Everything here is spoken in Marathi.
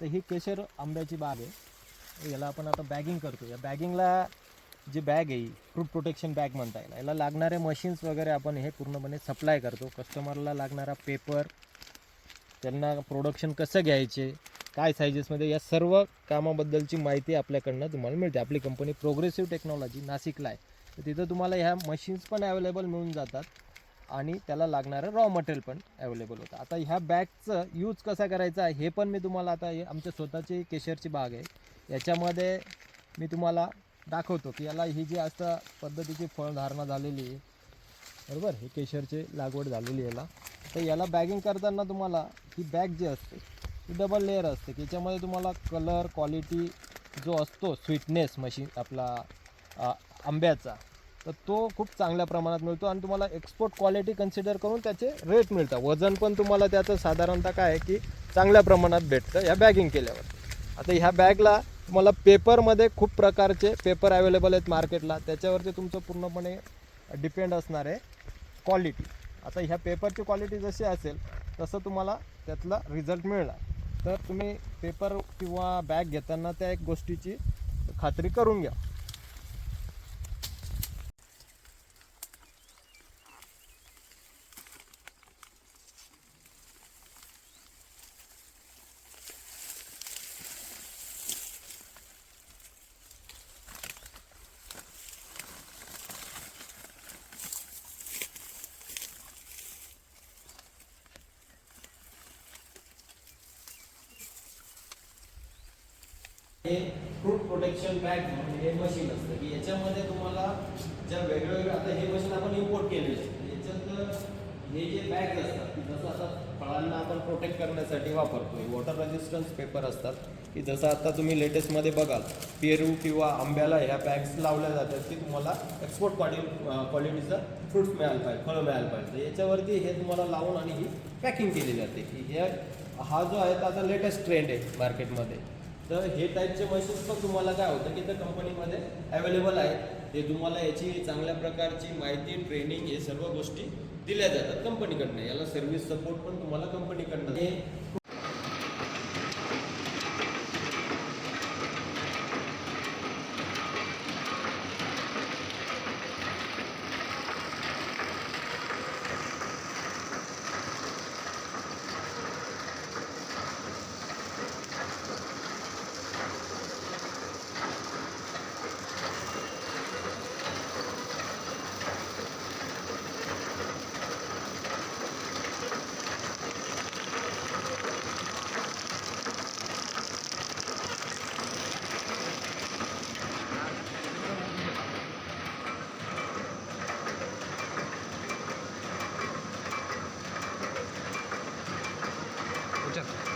तर ही केशर आंब्याची बाग आहे. याला आपण आता बॅगिंग करतो. या बॅगिंगला जी बॅग आहे फ्रूट प्रोटेक्शन बॅग म्हणता येईल. याला लागणारे मशीन्स वगैरे आपण हे पूर्णपणे सप्लाय करतो. कस्टमरला लागणारा पेपर त्यांना प्रोडक्शन कसं घ्यायचे काय सायजेसमध्ये या सर्व कामाबद्दलची माहिती आपल्याकडनं तुम्हाला मिळते. आपली कंपनी प्रोग्रेसिव्ह टेक्नॉलॉजी नाशिकला आहे. तर तिथं तुम्हाला ह्या मशीन्स पण अवेलेबल मिळून जातात. आणि त्याला लागणारं रॉ मटेरियल पण अवेलेबल होतं. आता ह्या बॅगचं यूज कसा करायचा हे पण मी तुम्हाला आता हे आमच्या स्वतःची केशरची बाग आहे. याच्यामध्ये मी तुम्हाला दाखवतो की याला ही जी असं पद्धतीची फळधारणा झालेली आहे बरोबर? हे केशरची लागवड झालेली आहे याला. तर याला बॅगिंग करताना तुम्हाला ही बॅग जी असते ही डबल लेअर असते की याच्यामध्ये तुम्हाला कलर क्वालिटी जो असतो स्वीटनेस मशीन आपला आंब्याचा तर तो खूप चांगल्या प्रमाणात मिळतो आणि तुम्हाला एक्सपोर्ट क्वालिटी कन्सिडर करून त्याचे रेट मिळतात. वजन पण तुम्हाला त्याचं साधारणतः काय आहे की चांगल्या प्रमाणात भेटतं ह्या बॅगिंग केल्यावर. आता ह्या बॅगला तुम्हाला पेपरमध्ये खूप प्रकारचे पेपर अवेलेबल आहेत मार्केटला त्याच्यावरती तुमचं पूर्णपणे डिपेंड असणार आहे क्वालिटी आता ह्या पेपरची क्वालिटी जशी असेल तसं तुम्हाला त्यातला रिझल्ट मिळणार. तर तुम्ही पेपर किंवा बॅग घेताना त्या एक गोष्टीची खात्री करून घ्या. हे फ्रूट प्रोटेक्शन बॅग म्हणून हे मशीन असतं. की याच्यामध्ये तुम्हाला ज्या वेगवेगळ्या आता हे मशीन आपण इम्पोर्ट केलेलं आहे. याच्यात हे जे बॅग असतात जसं आता फळांना आपण प्रोटेक्ट करण्यासाठी वापरतो हे वॉटर रेजिस्टन्स पेपर असतात की जसं आता तुम्ही लेटेस्टमध्ये बघाल पेरू किंवा आंब्याला ह्या बॅग्स लावल्या जातात की तुम्हाला एक्सपोर्ट क्वालिटी क्वालिटीचं फ्रूट्स मिळायला पाहिजे फळं मिळायला पाहिजे. याच्यावरती हे तुम्हाला लावून आणि ही पॅकिंग केली जाते. की हे हा जो आहे त्याचा आता लेटेस्ट ट्रेंड आहे मार्केटमध्ये तर हे टाईपचे मशीन्स पण तुम्हाला काय होतं की त्या कंपनीमध्ये अवेलेबल आहे ते तुम्हाला याची चांगल्या प्रकारची माहिती ट्रेनिंग हे सर्व गोष्टी दिल्या जातात कंपनीकडनं याला सर्व्हिस सपोर्ट पण तुम्हाला कंपनीकडनं escuchando.